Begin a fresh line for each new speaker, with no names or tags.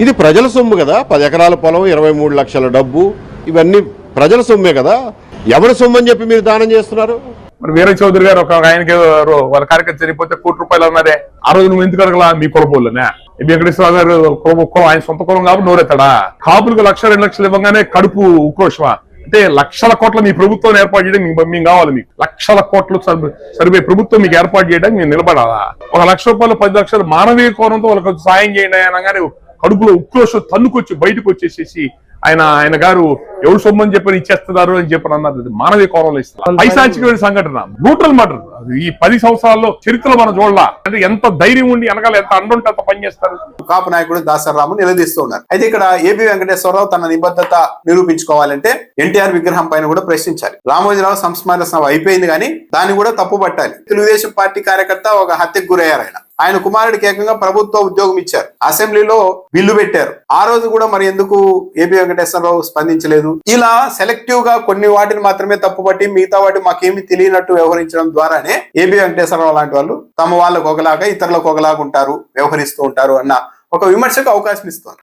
ఇది ప్రజల సొమ్ము కదా. పది ఎకరాల పొలం ఇరవై మూడు లక్షల డబ్బు ఇవన్నీ ప్రజల సొమ్మే కదా. ఎవరి సొమ్ము అని చెప్పి మీరు దానం చేస్తున్నారు?
మరి వీర చౌదరి గారు ఒక ఆయనకి వాళ్ళ కార్యకర్త చనిపోతే కోటి రూపాయలు అన్నారే. ఆ రోజు నువ్వు ఎందుకు అడగలా? మీ కులపోళ్ళనే వెంకటేశ్వర గారు కులం కులం ఆయన సొంత కులం కాబట్టి నోరెత్తాడా? కాపులకు లక్ష రెండు లక్షలు ఇవ్వగానే కడుపు ఉక్రోషమా? అంటే లక్షల కోట్ల మీ ప్రభుత్వం ఏర్పాటు చేయడం మీకు మేము కావాలి మీకు. లక్షల కోట్లు సరి- సరిపోయే ప్రభుత్వం మీకు ఏర్పాటు చేయడానికి మేము నిలబడాలా? ఒక లక్ష రూపాయలు పది లక్షలు మానవీయ కోణంతో వాళ్ళకి సాయం చేయండి అనగానే కడుపులో ఉక్రోషం తన్నుకొచ్చి బయటకు వచ్చేసేసి ఆయన ఆయన గారు ఎవరు సొమ్మని చెప్పని ఇచ్చేస్తున్నారు అని చెప్పని అన్నారు. మానవీయ కోణంలో ఇస్తారు పైశాచికమైన సంఘటన. Brutal murder. ఈ పది సంవత్సరాల్లో చరిత్రలో మనం చూడాల. అంటే ఎంత ధైర్యం ఉండి వెనకాల ఎంత అండుంటే అంత పని చేస్తారు.
కాపు నాయకుడు దాసరాము నిలదీస్తూ ఉన్నారు. అయితే ఇక్కడ ఏబి వెంకటేశ్వరరావు తన నిబద్ధత నిరూపించుకోవాలంటే ఎన్టీఆర్ విగ్రహం పైన కూడా ప్రశ్నించాలి. రామోజీరావు సంస్మరణ సభ అయిపోయింది కానీ దాన్ని కూడా తప్పు పట్టాలి తెలుగుదేశం పార్టీ కార్యకర్త ఒక హత్యకు గురయ్యారు ఆయన. ఆయన కుమారుడికి ఏకంగా ప్రభుత్వ ఉద్యోగం ఇచ్చారు. అసెంబ్లీలో బిల్లు పెట్టారు. ఆ రోజు కూడా మరి ఎందుకు ఏపీ వెంకటేశ్వరరావు స్పందించలేదు? ఇలా సెలెక్టివ్గా కొన్ని వాటిని మాత్రమే తప్పుపట్టి మిగతా వాటి మాకేమి తెలియనట్టు వ్యవహరించడం ద్వారానే ఏపీ వెంకటేశ్వరరావు లాంటి వాళ్ళు తమ వాళ్ళకు ఒకలాగా ఇతరులకు ఒకలాగా ఉంటారు వ్యవహరిస్తూ ఉంటారు అన్న ఒక విమర్శకు అవకాశం ఇస్తారు